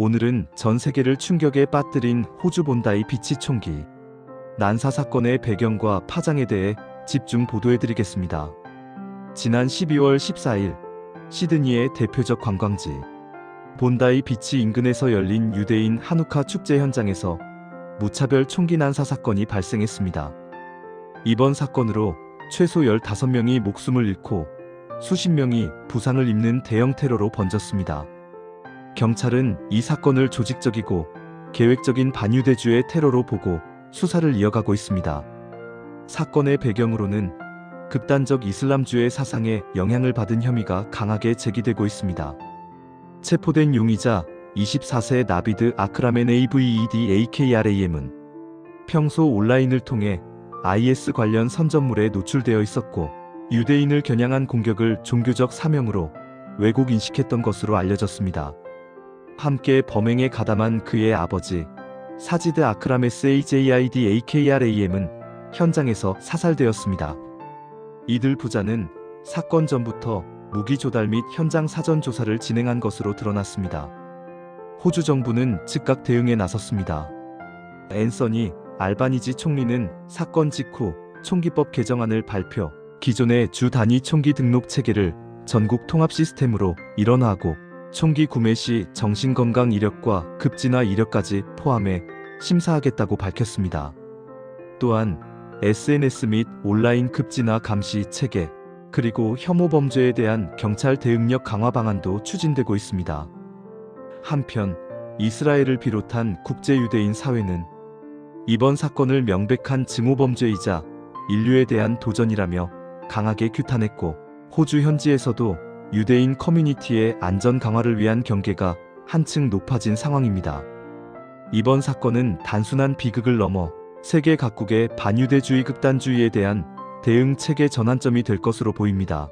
오늘은 전 세계를 충격에 빠뜨린 호주 본다이 비치 총기 난사 사건의 배경과 파장에 대해 집중 보도해드리겠습니다. 지난 12월 14일 시드니의 대표적 관광지 본다이 비치 인근에서 열린 유대인 한우카 축제 현장에서 무차별 총기 난사 사건이 발생했습니다. 이번 사건으로 최소 15명이 목숨을 잃고 수십 명이 부상을 입는 대형 테러로 번졌습니다. 경찰은 이 사건을 조직적이고 계획적인 반유대주의 테러로 보고 수사를 이어가고 있습니다. 사건의 배경으로는 극단적 이슬람주의 사상에 영향을 받은 혐의가 강하게 제기되고 있습니다. 체포된 용의자 24세 나비드 아크라멘 AVED AKRAM은 평소 온라인을 통해 IS 관련 선전물에 노출되어 있었고 유대인을 겨냥한 공격을 종교적 사명으로 왜곡 인식했던 것으로 알려졌습니다. 함께 범행에 가담한 그의 아버지 사지드 아크라메스 AJID AKRAM은 현장에서 사살되었습니다. 이들 부자는 사건 전부터 무기 조달 및 현장 사전 조사를 진행한 것으로 드러났습니다. 호주 정부는 즉각 대응에 나섰습니다. 앤서니 알바니지 총리는 사건 직후 총기법 개정안을 발표, 기존의 주 단위 총기 등록 체계를 전국 통합 시스템으로 일원화하고 총기 구매 시 정신건강 이력과 급진화 이력까지 포함해 심사하겠다고 밝혔습니다. 또한 SNS 및 온라인 급진화 감시 체계, 그리고 혐오 범죄에 대한 경찰 대응력 강화 방안도 추진되고 있습니다. 한편 이스라엘을 비롯한 국제유대인 사회는 이번 사건을 명백한 증오 범죄이자 인류에 대한 도전이라며 강하게 규탄했고 호주 현지에서도 유대인 커뮤니티의 안전 강화를 위한 경계가 한층 높아진 상황입니다. 이번 사건은 단순한 비극을 넘어 세계 각국의 반유대주의 극단주의에 대한 대응 체계 전환점이 될 것으로 보입니다.